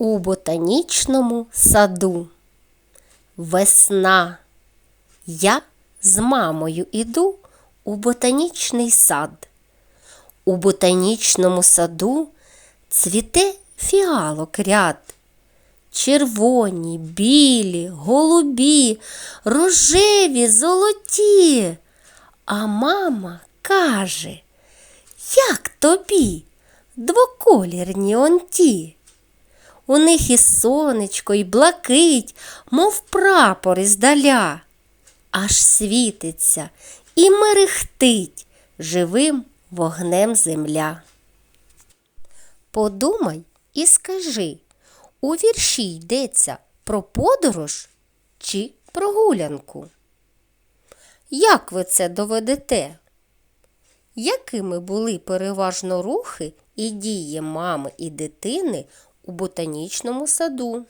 У ботанічному саду. Весна. Я з мамою іду у ботанічний сад. У ботанічному саду цвіте фіалок ряд. Червоні, білі, голубі, рожеві, золоті. А мама каже, як тобі двоколірні он ті? У них і сонечко, і блакить, мов прапор іздаля, аж світиться і мерехтить живим вогнем земля. Подумай і скажи, у вірші йдеться про подорож чи прогулянку? Як ви це доведете? Якими були переважно рухи і дії мами і дитини у ботанічному саду?